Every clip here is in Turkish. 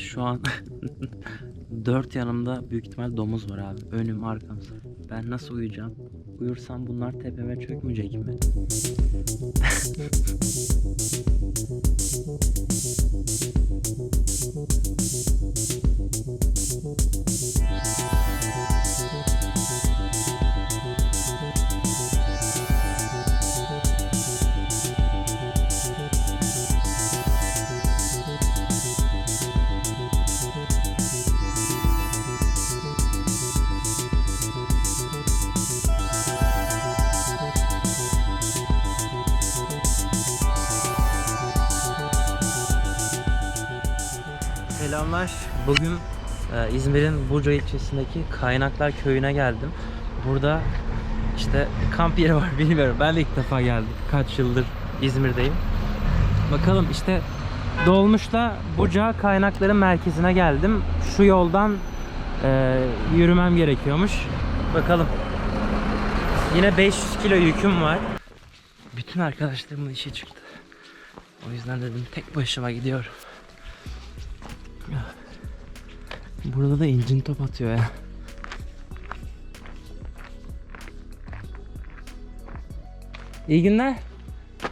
Şu an dört yanımda büyük ihtimal domuz var abi. Önüm arkam. Ben nasıl uyuyacağım? Uyursam bunlar tepeme çökmeyecek mi? Selamlar. Bugün e, İzmir'in Burca ilçesindeki Kaynaklar Köyü'ne geldim. Burada işte kamp yeri var bilmiyorum. Ben de ilk defa geldim. Kaç yıldır İzmir'deyim. Bakalım işte Dolmuş'la Buca Kaynakların merkezine geldim. Şu yoldan e, yürümem gerekiyormuş. Bakalım. Yine 500 kilo yüküm var. Bütün arkadaşlarımın işi çıktı. O yüzden dedim tek başıma gidiyorum. Burada da incin top atıyor ya. İyi günler.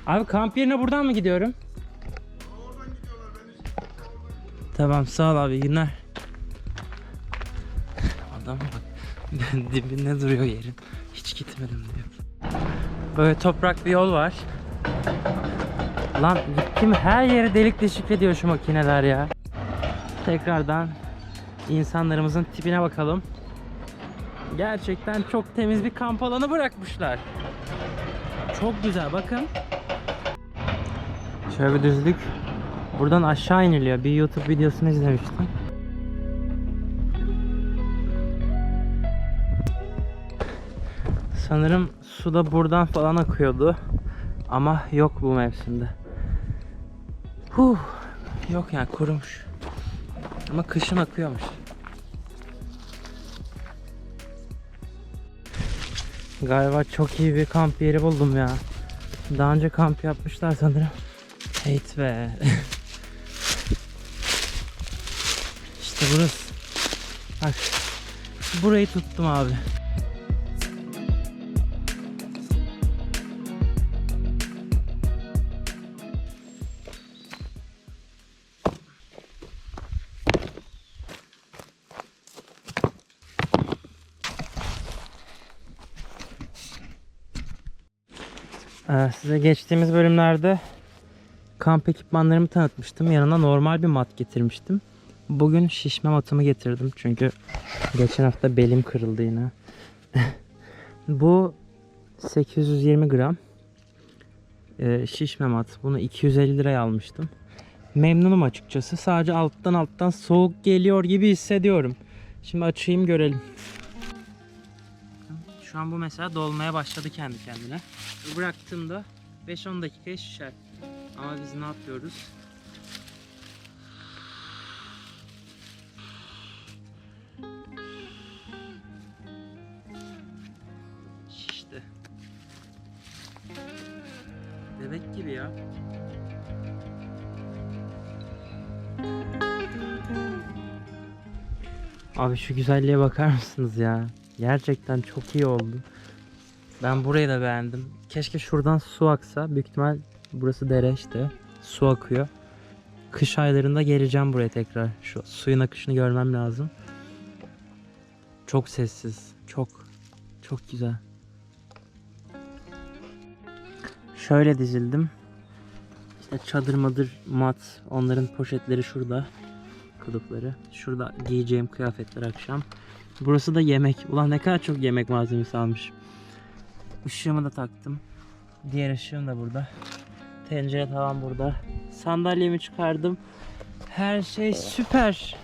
Abi kamp yerine buradan mı gidiyorum? Tamam sağ ol abi iyi günler. Adam bak dibinde duruyor yerin. Hiç gitmedim diyor. Böyle toprak bir yol var. Lan gittim her yeri delik deşik ediyor şu makineler ya. Tekrardan insanlarımızın tipine bakalım. Gerçekten çok temiz bir kamp alanı bırakmışlar. Çok güzel bakın. Şöyle bir düzlük. Buradan aşağı iniliyor. Bir YouTube videosunu izlemiştim. Sanırım su da buradan falan akıyordu. Ama yok bu mevsimde. Huh. Yok yani kurumuş. Ama kışın akıyormuş. Galiba çok iyi bir kamp yeri buldum ya. Daha önce kamp yapmışlar sanırım. Hate be. işte burası. Bak. Burayı tuttum abi. Size geçtiğimiz bölümlerde kamp ekipmanlarımı tanıtmıştım. Yanına normal bir mat getirmiştim. Bugün şişme matımı getirdim. Çünkü geçen hafta belim kırıldı yine. Bu 820 gram ee, şişme mat. Bunu 250 liraya almıştım. Memnunum açıkçası. Sadece alttan alttan soğuk geliyor gibi hissediyorum. Şimdi açayım görelim. Şu an bu mesela dolmaya başladı kendi kendine. Bıraktığımda 5-10 dakikaya şişer. Ama biz ne yapıyoruz? Şişti. Bebek gibi ya. Abi şu güzelliğe bakar mısınız ya? Gerçekten çok iyi oldu. Ben burayı da beğendim. Keşke şuradan su aksa. Büyük ihtimal burası dere işte. Su akıyor. Kış aylarında geleceğim buraya tekrar. Şu suyun akışını görmem lazım. Çok sessiz. Çok. Çok güzel. Şöyle dizildim. İşte çadır madır mat. Onların poşetleri şurada. Kılıfları. Şurada giyeceğim kıyafetler akşam. Burası da yemek. Ulan ne kadar çok yemek malzemesi almış. Işığımı da taktım. Diğer ışığım da burada. Tencere tavan burada. Sandalyemi çıkardım. Her şey süper.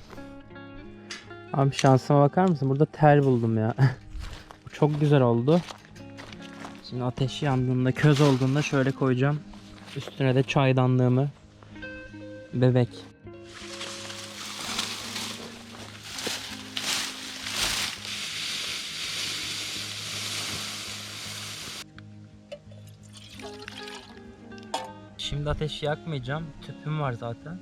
Abi şansıma bakar mısın? Burada tel buldum ya. Bu çok güzel oldu. Şimdi ateş yandığında, köz olduğunda şöyle koyacağım. Üstüne de çaydanlığımı. Bebek. Şimdi ateşi yakmayacağım. Tüpüm var zaten.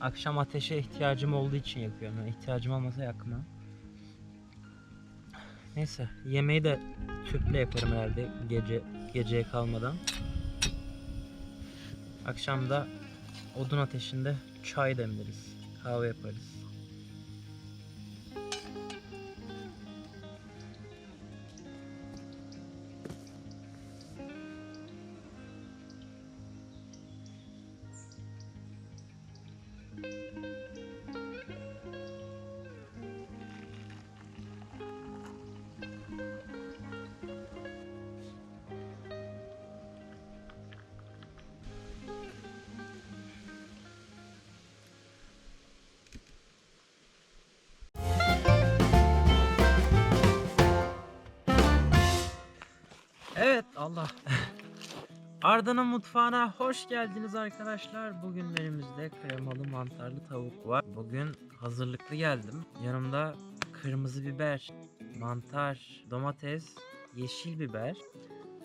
Akşam ateşe ihtiyacım olduğu için yakıyorum. Yani ihtiyacım olmasa yakmam. Neyse yemeği de tüple yaparım herhalde gece geceye kalmadan. Akşam da odun ateşinde çay demleriz. Kahve yaparız. Allah. Arda'nın mutfağına hoş geldiniz arkadaşlar. Bugün menümüzde kremalı mantarlı tavuk var. Bugün hazırlıklı geldim. Yanımda kırmızı biber, mantar, domates, yeşil biber,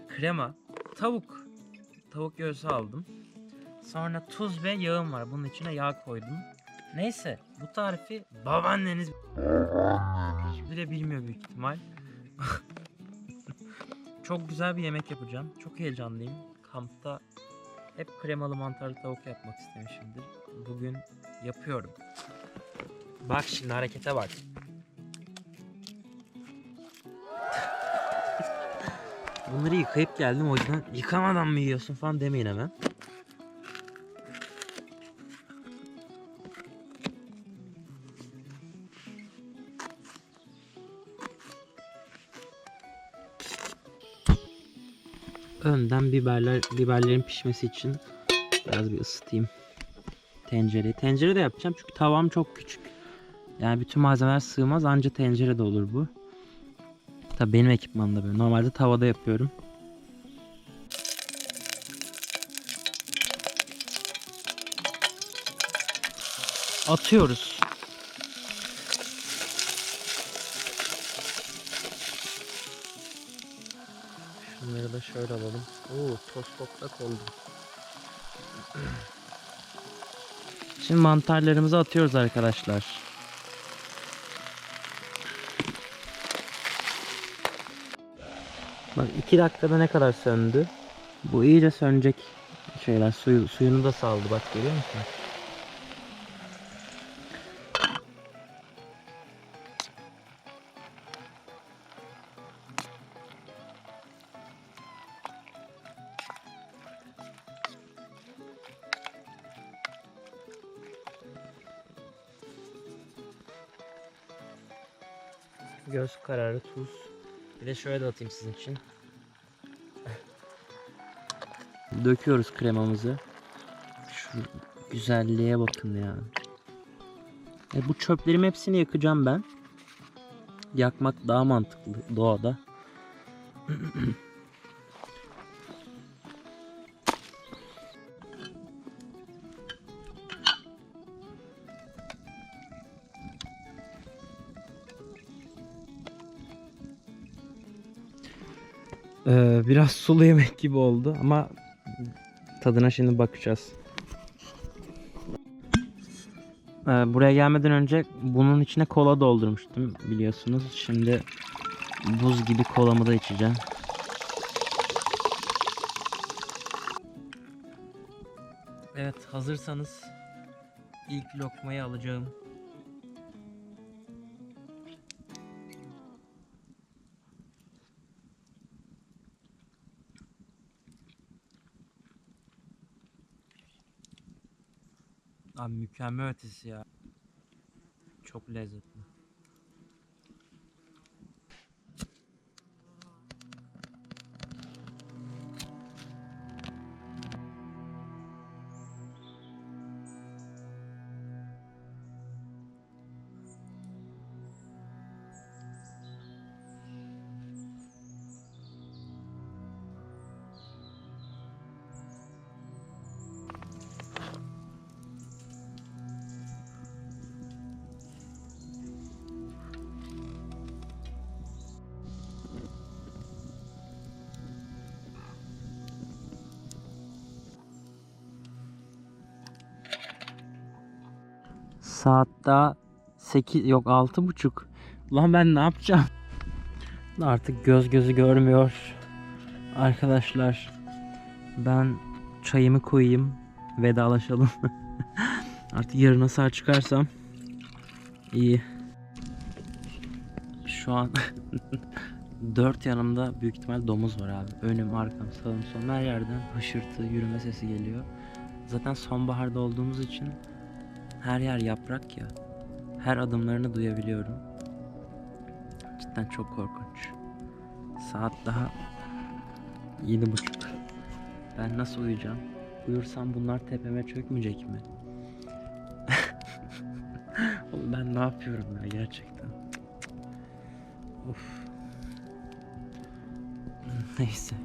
krema, tavuk. Tavuk göğsü aldım. Sonra tuz ve yağım var. Bunun içine yağ koydum. Neyse bu tarifi babaanneniz bile bilmiyor büyük ihtimal. Çok güzel bir yemek yapacağım. Çok heyecanlıyım. Kampta hep kremalı mantarlı tavuk yapmak istemişimdir. Bugün yapıyorum. Bak şimdi harekete bak. Bunları yıkayıp geldim o yüzden yıkamadan mı yiyorsun falan demeyin hemen. Önden biberler biberlerin pişmesi için biraz bir ısıtayım tencereyi. Tencere de yapacağım çünkü tavam çok küçük. Yani bütün malzemeler sığmaz anca tencerede olur bu. Tabii benim ekipmanımda böyle. Normalde tavada yapıyorum. Atıyoruz. Oo, toz toprak oldu. Şimdi mantarlarımızı atıyoruz arkadaşlar. Bak 2 dakikada ne kadar söndü. Bu iyice sönecek şeyler. Suyu, suyunu da saldı bak görüyor musun? Göz kararı tuz. Bir de şöyle de atayım sizin için. Döküyoruz kremamızı. Şu güzelliğe bakın ya. E bu çöplerim hepsini yakacağım ben. Yakmak daha mantıklı doğada. Ee, biraz sulu yemek gibi oldu ama tadına şimdi bakacağız. Ee, buraya gelmeden önce bunun içine kola doldurmuştum biliyorsunuz. Şimdi buz gibi kolamı da içeceğim. Evet hazırsanız ilk lokmayı alacağım. Abi mükemmel ötesi ya. Çok lezzetli. Saat daha 8 yok altı buçuk. Lan ben ne yapacağım? Artık göz gözü görmüyor. Arkadaşlar ben çayımı koyayım. Vedalaşalım. Artık yarına sağ çıkarsam iyi. Şu an dört yanımda büyük ihtimal domuz var abi. Önüm, arkam, sağım, solum her yerden hışırtı, yürüme sesi geliyor. Zaten sonbaharda olduğumuz için her yer yaprak ya. Her adımlarını duyabiliyorum. Cidden çok korkunç. Saat daha yedi buçuk. Ben nasıl uyuyacağım? Uyursam bunlar tepeme çökmeyecek mi? Oğlum ben ne yapıyorum ya gerçekten. Of. Neyse.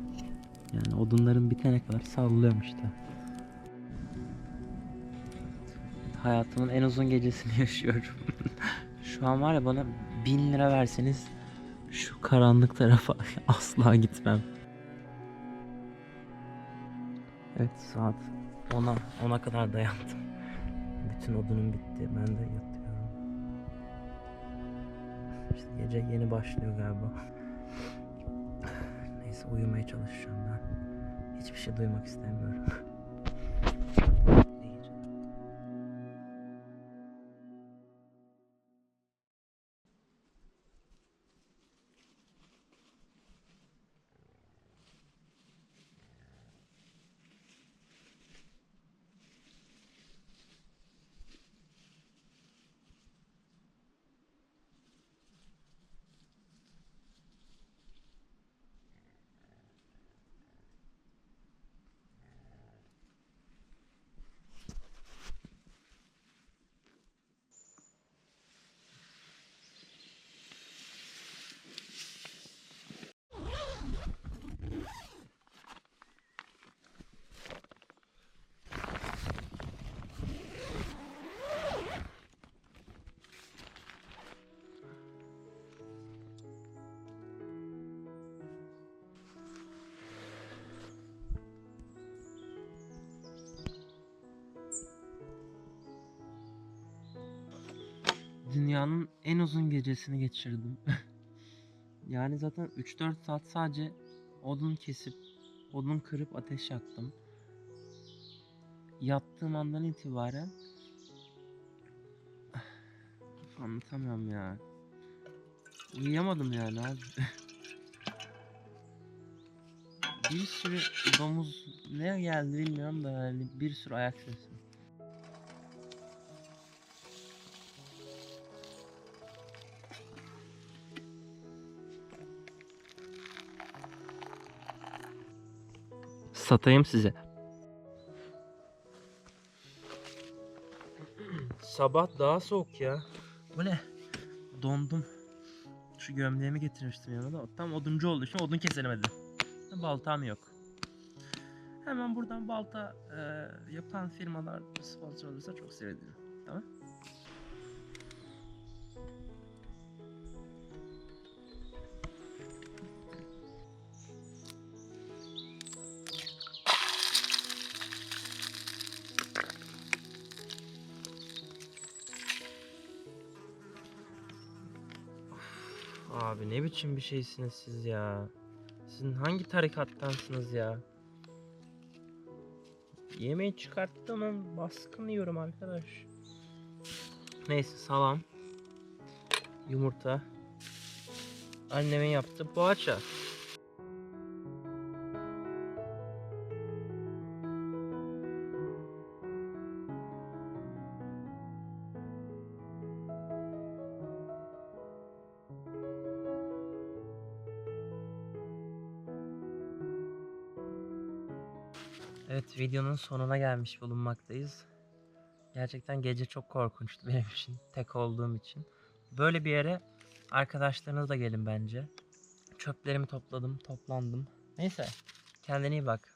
Yani odunların bitene kadar sallıyorum işte. Hayatımın en uzun gecesini yaşıyorum. Şu an var ya bana bin lira verseniz şu karanlık tarafa asla gitmem. Evet saat 10'a 10'a kadar dayandım. Bütün odunum bitti. Ben de yatıyorum. İşte gece yeni başlıyor galiba. Neyse uyumaya çalışacağım ben. Hiçbir şey duymak istemiyorum. Dünyanın en uzun gecesini geçirdim. yani zaten 3-4 saat sadece odun kesip, odun kırıp ateş yaktım. Yattığım andan itibaren anlatamıyorum ya. Uyuyamadım yani abi. bir sürü domuz ne geldi bilmiyorum da yani bir sürü ayak sesi. Satayım size. Sabah daha soğuk ya. Bu ne? Dondum. Şu gömleğimi getirmiştim yanıma da. Tam oduncu olduğu için odun kesemedim. Baltam yok. Hemen buradan balta e, yapan firmalar sponsor olursa çok sevinirim. Tamam. Ne biçim bir şeysiniz siz ya? Sizin hangi tarikattansınız ya? Yemeği çıkarttım ama baskın yiyorum arkadaş. Neyse salam. Yumurta. Annemin yaptığı poğaça. Evet videonun sonuna gelmiş bulunmaktayız. Gerçekten gece çok korkunçtu benim için. Tek olduğum için. Böyle bir yere arkadaşlarınızla gelin bence. Çöplerimi topladım, toplandım. Neyse kendine iyi bak.